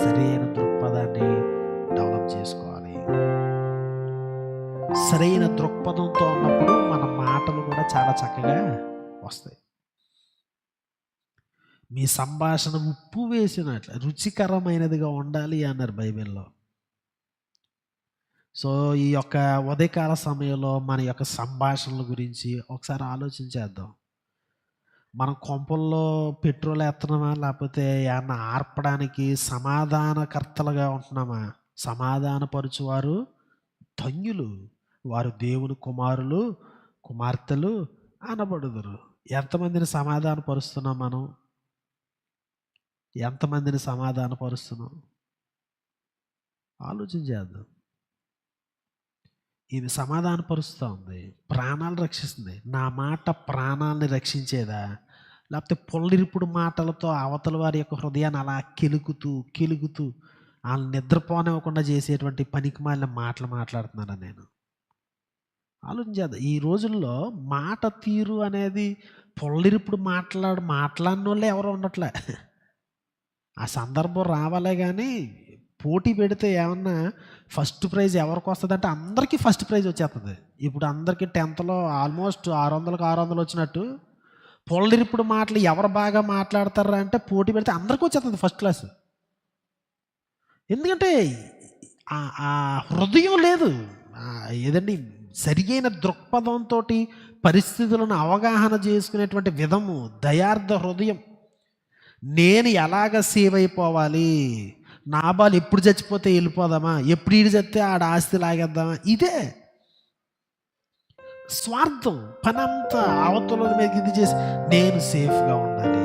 సరైన దృక్పథాన్ని డెవలప్ చేసుకోవాలి. సరైన దృక్పథంతో ఉన్నప్పుడు మన మాటలు కూడా చాలా చక్కగా వస్తాయి. మీ సంభాషణ ఉప్పు వేసినట్లు రుచికరమైనదిగా ఉండాలి అన్నారు బైబిల్లో. సో ఈ యొక్క ఉదయకాల సమయంలో మన యొక్క సంభాషణల గురించి ఒకసారి ఆలోచించేద్దాం మనం కొంపల్లో పెట్రోల్ ఎత్తనామా లేకపోతే ఏమన్నా ఆర్పడానికి సమాధానకర్తలుగా ఉంటున్నామా? సమాధానపరుచువారు ధన్యులు. వారు దేవుని కుమారులు కుమార్తెలు అనబడుదురు. ఎంతమందిని సమాధానపరుస్తున్నాం మనం? ఎంతమందిని సమాధానపరుస్తున్నాం? ఆలోచన చేద్దాం. ఇది సమాధానపరుస్తూ ఉంది ప్రాణాలు రక్షిస్తుంది. నా మాట ప్రాణాలని రక్షించేదా? లేకపోతే పొల్లిరిపుడు మాటలతో అవతల వారి యొక్క హృదయాన్ని అలా కెలుకుతూ కెలుగుతూ వాళ్ళని నిద్రపోనివ్వకుండా చేసేటువంటి పనికి మాలిన మాటలు మాట్లాడుతున్నాను నేను? ఆలోచించేద్దాం ఈ రోజుల్లో మాట తీరు అనేది పొల్లిరిప్పుడు మాట్లాడు మాట్లాడిన వాళ్ళే ఎవరు ఉండట్లే. ఆ సందర్భం రావాలే కానీ పోటీ పెడితే ఏమన్నా ఫస్ట్ ప్రైజ్ ఎవరికి వస్తుంది అంటే అందరికీ ఫస్ట్ ప్రైజ్ వచ్చేస్తుంది. ఇప్పుడు అందరికీ టెన్త్లో ఆల్మోస్ట్ ఆరు వందలకు ఆరు వందలు వచ్చినట్టు పొల్లిరిప్పుడు మాటలు ఎవరు బాగా మాట్లాడతారా అంటే పోటీ పెడితే అందరికీ వచ్చేస్తుంది ఫస్ట్ క్లాస్ ఎందుకంటే ఆ- హృదయం లేదు. ఏదండి? సరియైన దృక్పథంతో పరిస్థితులను అవగాహన చేసుకునేటువంటి విధము దయార్థ హృదయం. నేను ఎలాగ సేవ్ అయిపోవాలి? నా బాలు ఎప్పుడు చచ్చిపోతే వెళ్ళిపోదామా? ఎప్పుడు ఈడు చస్తే ఆడ ఆస్తి లాగేద్దామా? ఇదే. స్వార్థం పనంతా అవతల మీద ఇది చేసి నేను సేఫ్గా ఉండాలి.